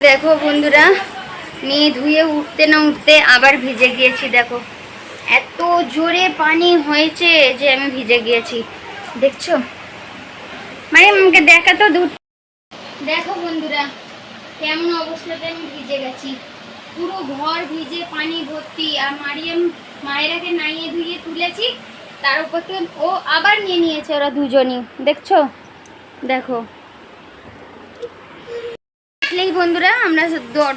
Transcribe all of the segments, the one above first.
দেখো বন্ধুরা, মেয়ে ধুয়ে উঠতে না উঠতে আবার ভিজে গিয়েছি, দেখো। এত জোরে পানি হয়েছে যে আমি ভিজে গিয়েছি। দেখছ? মানে আমাকে দেখা তো দূর দেখো বন্ধুরা, কেমন অবস্থাতে আমি ভিজে গেছি। পুরো ঘর ভিজে পানি ভর্তি, আর মারিয়াম মায়েরাকে নাইয়ে ধুয়ে তুলেছি, তার উপর ও আবার নিয়ে নিয়েছে ওরা দুজনই। দেখছ? দেখো। দেখলেই বন্ধুরা, আমরা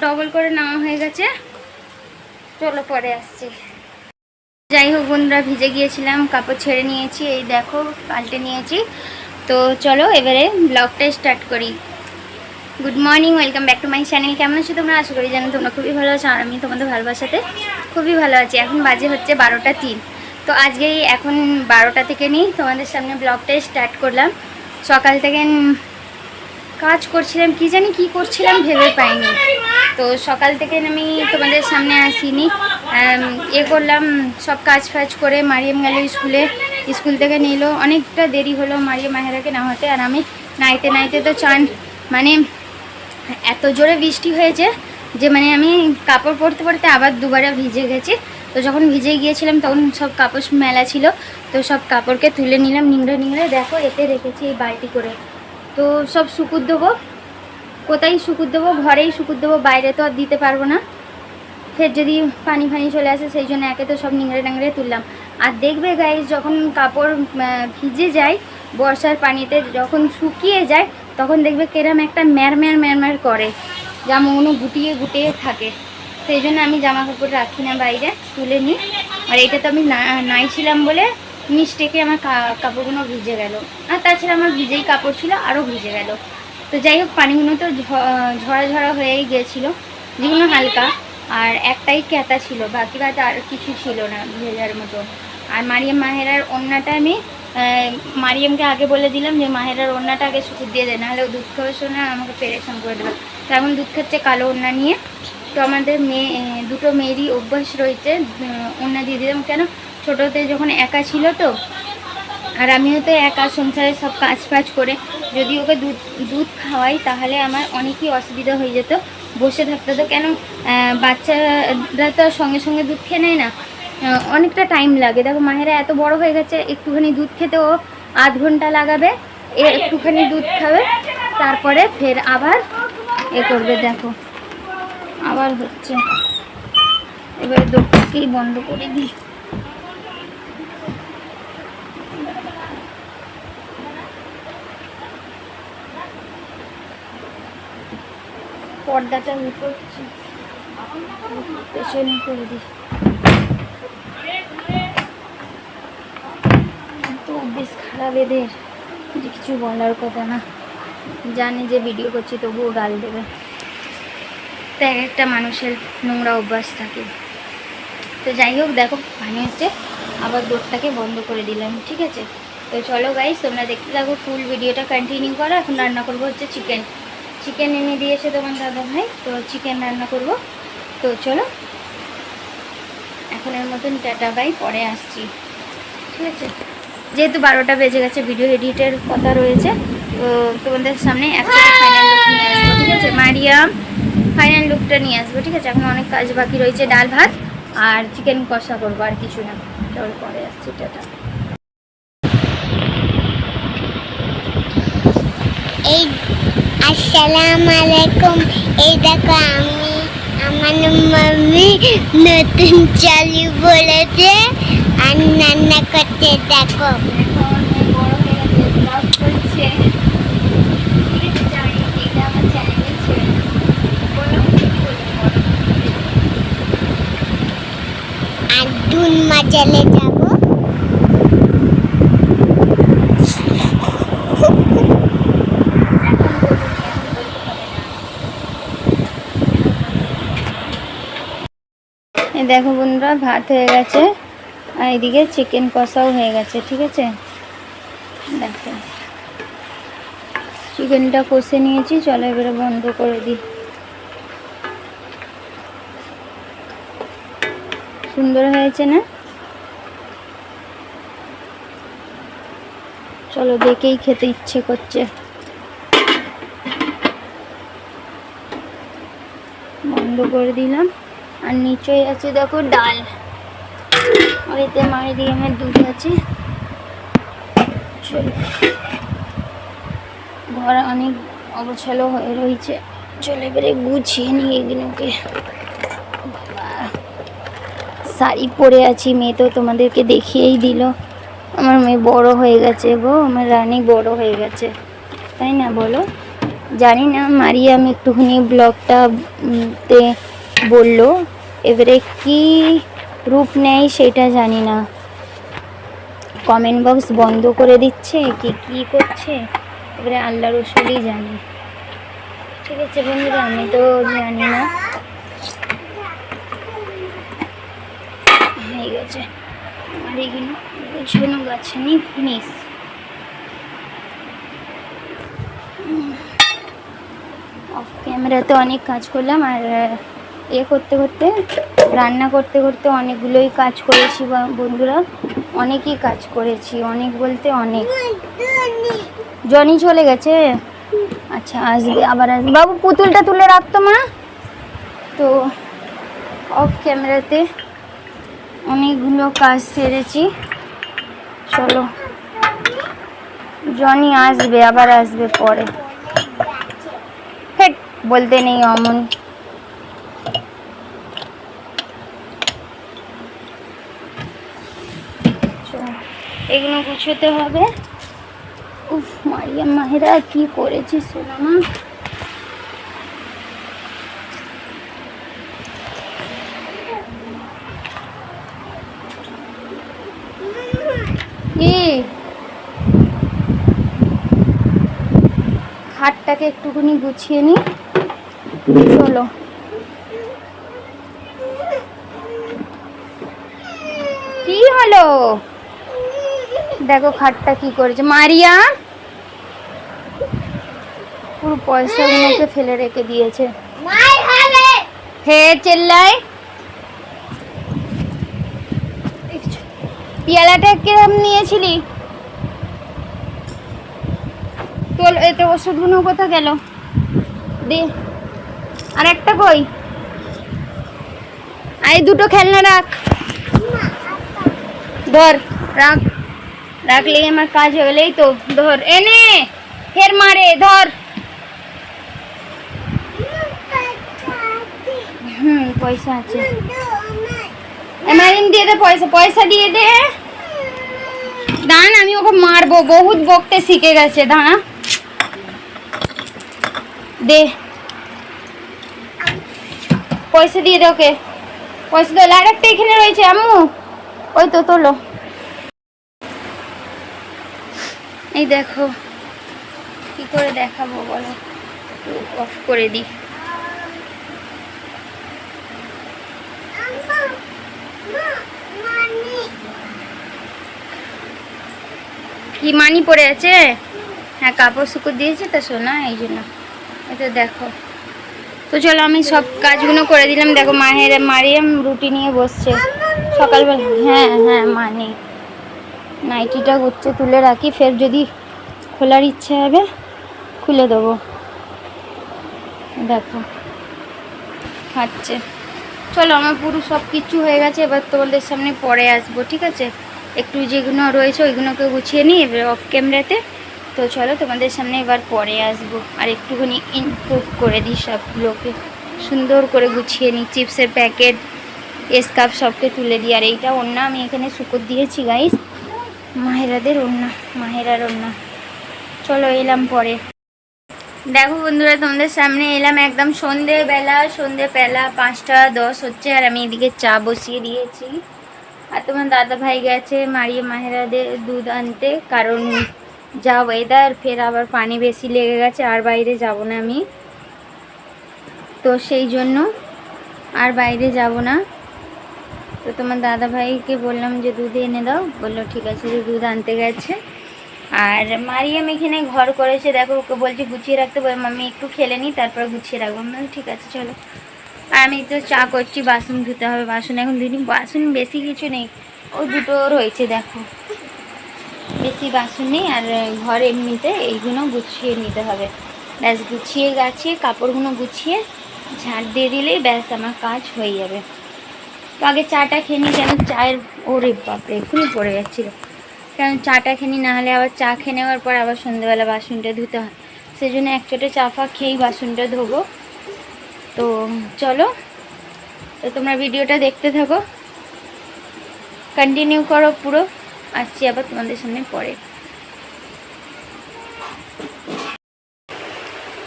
ডবল করে নেওয়া হয়ে গেছে। চলো পরে আসছি। যাই হোক বন্ধুরা, ভিজে গিয়েছিলাম, কাপড় ছেড়ে নিয়েছি, এই দেখো, পাল্টে নিয়েছি। তো চলো, এবারে ব্লগটা স্টার্ট করি। Good morning welcome back to my channel কেমন আছো তোমরা? আশা করি জানো তোমরা খুবই ভালো আছো, আর আমি তোমাদের ভালোবাসাতে খুবই ভালো আছি। এখন বাজে হচ্ছে বারোটা তিন। তো আজকেই এখন বারোটা থেকে নিই। তোমাদের সামনে ব্লগটা স্টার্ট করলাম। সকাল থেকে কাজ করছিলাম, কি জানি কি করছিলাম ভেবে পাইনি। তো সকাল থেকে আমি তোমাদের সামনে আসিনি। এ করলাম, সব কাজ ফাজ করে মারিয়াম গেল স্কুলে। স্কুল থেকে নিল। অনেকটা দেরি হলো মারিয়াম মাহেরাকে নামাতে, আর আমি নাইতে নাইতে তো চান। মানে এত জোরে বৃষ্টি হয়েছে যে মানে আমি কাপড় পরতে পরতে আবার দুবারে ভিজে গেছি। তো যখন ভিজে গিয়েছিলাম তখন সব কাপড় মেলা ছিল। তো সব কাপড়কে তুলে নিলাম, নিংড়ে নিংড়ে। দেখো, এতে রেখেছি এই বালতি করে। তো সব শুকুর দেবো। কোথায় শুকুর দেবো? ঘরেই শুকুর দেবো, বাইরে তো আর দিতে পারব না। ফের যদি পানি ফানি চলে আসে, সেই জন্য একে তো সব নিংড়ে নাংড়ে তুললাম। আর দেখবে গাইজ যখন কাপড় ভিজে যায়, বর্ষার পানিতে যখন শুকিয়ে যায়, তখন দেখবে কেরাম একটা ম্যারম্যার ম্যারম্যার করে। কোনো গুটিয়ে গুটিয়ে থাকে। সেই জন্য আমি জামা কাপড় রাখি না বাইরে, তুলে নিই। আর এটা তো আমি না- নাই ছিলাম বলে মিস্টেকে আমার কাপড়গুলো ভিজে গেল। আর তাছাড়া আমার ভিজেই কাপড় ছিল আরও ভিজে গেল। তো যাই হোক, পানিগুলো তো ঝরা ঝরা হয়েই গিয়েছিল যেগুলো হালকা। আর একটাই ক্যাতা ছিল, বাকি বাদ আর কিছু ছিল না ভেজার মতো। আর মারিয়াম মাহেরার ওড়নাটা আমি মারিয়ামকে আগে বলে দিলাম যে, মাহেরার ওড়নাটা আগে শুকুর দিয়ে দেয় নাহলে দুধ খাওয়ার সময় আমাকে পেরেশান করে দেবে। তো এখন দুধ খাচ্ছে কালো ওড়না নিয়ে। তো আমাদের মেয়ে দুটো মেয়েরই অভ্যাস রয়েছে ওড়না দিয়ে দিলাম। কেন? ছোটোতে যখন একা ছিল তো, আর আমিও তো একা সংসারে সব কাজ ফাজ করে, যদি ওকে দুধ দুধ খাওয়াই তাহলে আমার অনেকই অসুবিধা হয়ে যেত। বসে থাকতে তো কেন বাচ্চারা তো সঙ্গে সঙ্গে দুধ খেয়ে নেয় না। অনেকটা টাইম লাগে। দেখো, মাহেরা এত বড় হয়ে গেছে, একটুখানি দুধ খেতে ও আধ ঘণ্টা লাগাবে, এ একটুখানি দুধ খাবে, তারপরে ফের আবার এ করবে, দেখো। আবার হচ্ছে। এবারে দোকানকেই বন্ধ করে দিই। পর্দাটা উঠে করছি। পেছনে করে দিই। তো বেশ খারাপ এদের। কিছু বলার কথা না। জানে যে ভিডিও করছি, তবুও গাল দেবে। তো এক একটা মানুষের নোংরা অভ্যাস থাকে। তো যাই হোক, দেখো পানি হচ্ছে আবার দোরটাকে বন্ধ করে দিলাম, ঠিক আছে? তো চলো গাইস তোমরা দেখতে থাকো ফুল ভিডিওটা কন্টিনিউ করো। এখন রান্না করব হচ্ছে চিকেন চিকেন এনে দিয়েছে তোমার দাদা ভাই, তো চিকেন রান্না করব। তো চলো এখন এর মতন টাটা বাই পরে আসছি। ঠিক আছে? যেহেতু বারোটা বেজে গেছে ভিডিও এডিটের কথা রয়েছে, তো তোমাদের সামনে একটা ফাইনাল লুক নিয়ে আসব, ঠিক আছে? মারিয়াম ফাইনাল লুকটা নিয়ে আসব, ঠিক আছে? এখন অনেক কাজ বাকি রয়েছে, ডাল ভাত আর চিকেন কষা করব, আর কিছু না। চলো, পরে আসছি, টাটা। এই আসসালামু আলাইকুম এই দেখো আমি, আমার মাম্মি নতুন চালু বলেছে। আর রান্না করতে দেখো। এখন বড় হয়ে গেছে ব্লগ করছে ঠিক আছে জানি এটা আমার চ্যানেলে ছেড়ে বলো কি বলব বলো। আর দুন মাজালে যাব এই দেখো বন্ধুরা, ভাত হয়ে গেছে। আর এদিকে চিকেন কষাও হয়ে গেছে, ঠিক আছে? দেখো। চিকেনটা কষে নিয়েছি, চলো এবারে বন্ধ করে দিই। সুন্দর হয়েছে না? চলো দেখেই খেতে ইচ্ছে করছে। বন্ধ করে দিলাম। আর নিচে আছে দেখো ডাল। ওইতে আমার দুধ আছে। ঘর অনেক অগোছালো হয়ে রয়েছে। চলে এবারে গুছিয়ে নিই এগুলোকে। শাড়ি পরে আছি। মেয়ে তো তোমাদেরকে দেখিয়েই দিল। আমার মেয়ে বড় হয়ে গেছে গো। আমার রানী বড় হয়ে গেছে। তাই না বলো? জানি না, মারিয়া আমি একটুখানি ব্লগটা তে বলল। এবারে কি রূপ নেয় সেটা জানি না। কমেন্ট বক্স বন্ধ করে দিচ্ছে, কি কি করছে, এবারে আল্লাহ রসুলই জানি। ঠিক আছে বন্ধুরা, আমি তো জানি না। হয়ে গেছে। আর গাছে নি ফিনিস অফ ক্যামেরাতে অনেক কাজ করলাম, আর এ করতে করতে, রান্না করতে করতে অনেকগুলোই কাজ করেছি বন্ধুরা, অনেকই কাজ করেছি, অনেক বলতে অনেক। জনি চলে গেছে? আচ্ছা আসবে, আবার আসবে। বাবু, পুতুলটা তুলে রাখতো মা। তো অফ ক্যামেরাতে অনেকগুলো কাজ সেরেছি। চলো। জনি আসবে, আবার আসবে পরে। হেট, বলতে নেই অমন চলো, গুছোতে হবে। উফ, মারিয়া মাহেরা, কি করেছিস সোনামা কি? খাটটাকে একটুখানি গুছিয়ে নি। চলো। কি হলো? দেখো খাটটা কি করেছে। মারিয়া! পুরো পয়সাগুলোকে ফেলে রেখে দিয়েছে। হে চেল্লাই পিয়ালাটা কিরম নিয়েছিলি? তোর এতে ওষুধগুলো কোথা গেল দে। আর একটা কই? আই দুটো খেলনা রাখ। ধর রাখ। রাখলে আমার কাজ গেলেই তো, ধর, এনে, ফের মারে, ধর। হুম, পয়সা আছে। দিয়ে দে পয়সা পয়সা দিয়ে দে। আমি ওকে মারবো, বহুত বকতে শিখে গেছে, দাঁড়া। দে। পয়সা দিয়ে দে ওকে। পয়সা আর একটা এখানে রয়েছে, আম্মু। ওই তো, তোলো। এই দেখো, কি করে দেখাবো বলো? একটু অফ করে দিই। কি মানি পড়ে আছে? হ্যাঁ কাপড় শুকো দিয়েছে তা শোনা এই জন্য। এটা দেখো। তো চলো, আমি সব কাজগুলো করে দিলাম। দেখো, মাহের মারিয়াম রুটি নিয়ে বসছে। সকালবেলা হ্যাঁ হ্যাঁ মানি নাইটিটা গুচ্ছে তুলে রাখি, ফের যদি খোলার ইচ্ছে হবে খুলে দেবো। দেখো, খাচ্ছে। চলো, আমার পুরো সব কিছু হয়ে গেছে, এবার তোমাদের সামনে পরে আসব, ঠিক আছে? একটু যেগুলো রয়েছে, ওইগুলোকে গুছিয়ে নিই, এবার অফ ক্যামেরাতে তো চলো, তোমাদের সামনে এবার পরে আসব, আর একটুখানি ইমপ্রুভ করে দিই সবগুলোকে। সুন্দর করে গুছিয়ে নিই, চিপসের প্যাকেট স্কার্ফ সবকে তুলে দিই, আর এইটা অন্য আমি এখানে শুকর দিয়েছি গাইস মাহেরাদের ওন্না মাহেরার ওন্না চলো এলাম পরে। দেখো বন্ধুরা, তোমাদের সামনে এলাম একদম সন্ধেবেলা সন্ধেবেলা পাঁচটা দশ হচ্ছে, আর আমি এদিকে চা বসিয়ে দিয়েছি। আর তোমার দাদা ভাই গেছে মারিয়ে মাহেরাদের দুধ আনতে, কারণ যা ওয়েদার ফের আবার পানি বেশি লেগে গেছে, আর বাইরে যাব না আমি। তো সেই জন্য আর বাইরে যাব না। তো তোমার দাদা ভাইকে বললাম যে দুধ এনে দাও। বলল, ঠিক আছে, যে দুধ আনতে গেছে। আর মারিয়াম এখানে ঘর করেছে। দেখো, ওকে বলছি গুছিয়ে রাখতে। বলে, মাম্মি, একটু খেলে নিই তারপর গুছিয়ে রাখব। আমি ঠিক আছে, চলো। আর আমি তো চা করছি, বাসন ধুতে হবে। বাসন এখন ধুইনি, বাসন বেশি কিছু নেই। ওই দুটো রয়েছে, দেখো। বেশি বাসন নেই, আর ঘর এমনিতে এইগুলো গুছিয়ে নিতে হবে। ব্যাস, গুছিয়ে গাছিয়ে, কাপড়গুলো গুছিয়ে ঝাড় দিয়ে দিলেই ব্যাস, আমার কাজ হয়ে যাবে। তো আগে চাটা খেয়ে নিই কেন চায়ের ওরে বাপরে, এক্ষুনি পড়ে যাচ্ছিল। কারণ চাটা খেয়ে নিই নাহলে আবার চা খেয়ে নেওয়ার পর আবার সন্ধ্যেবেলা বাসনটা ধুতে হয়। সেই জন্য এক চোটে চা ফা খেয়েই বাসনটা ধোবো। তো চলো, তো তোমরা ভিডিওটা দেখতে থাকো। কন্টিনিউ করো পুরো। আসছি আবার তোমাদের সামনে পরে।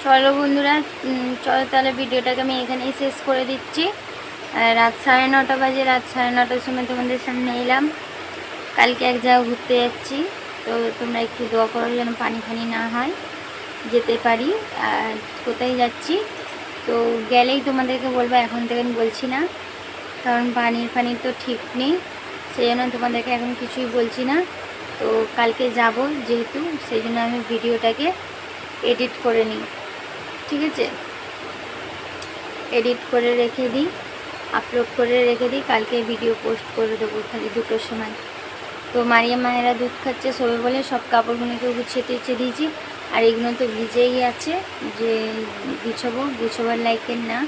চলো বন্ধুরা চলো তাহলে ভিডিওটাকে আমি এখানেই শেষ করে দিচ্ছি। রাত সাড়ে নটা বাজে, রাত সাড়ে নটার সময় তোমাদের সামনে এলাম। কালকে এক জায়গায় ঘুরতে যাচ্ছি, তো তোমরা একটু দোয়া করো যেন পানি ফানি না হয়, যেতে পারি। আর কোথায় যাচ্ছি? তো গেলেই তোমাদেরকে বলব, এখন থেকে আমি বলছি না, কারণ পানির ফানির তো ঠিক নেই, সেই জন্য তোমাদেরকে এখন কিছুই বলছি না। তো কালকে যাব যেহেতু, সেই জন্য আমি ভিডিওটাকে এডিট করে নিই, ঠিক আছে? এডিট করে রেখে দিই। আপলোড করে রেখে দিই, কালকে ভিডিও পোস্ট করে দেবো খালি দুটোর সময়। তো মারিয়া মায়েরা দুধ খাচ্ছে, সবে বলে সব কাপড়গুলোকে গুছিয়ে টেছে দিয়েছি। আর এগুলো তো ভিজেই আছে, যে গুছাবো, গুছোবার লাইকের না।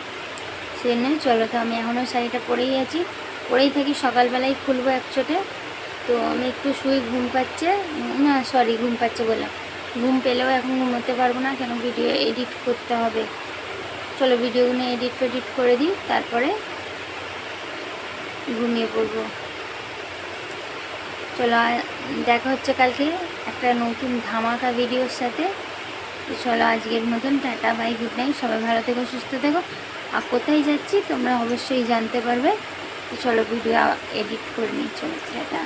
সেই জন্য চলো তো, আমি এখনও শাড়িটা পরেই আছি। পরেই থাকি, সকালবেলায় খুলবো এক চোটে। তো আমি একটু শুয়ে ঘুম পাচ্ছে, না সরি ঘুম পাচ্ছে বললাম। ঘুম পেলেও এখন ঘুমোতে পারব না, কেন ভিডিও এডিট করতে হবে। চলো ভিডিওগুলো এডিট ফেডিট করে দিই, তারপরে ঘুমিয়ে পড়ব। চলো দেখা হচ্ছে কালকে একটা নতুন ধামাকা ভিডিওর সাথে। চলো, আজকের মতন টাটা, বাই গুড নাইট সবাই ভালো থেকো, সুস্থ থেকো। আর কোথায় যাচ্ছি তোমরা অবশ্যই জানতে পারবে। চলো ভিডিও এডিট করে নিই, চলো, টাটা।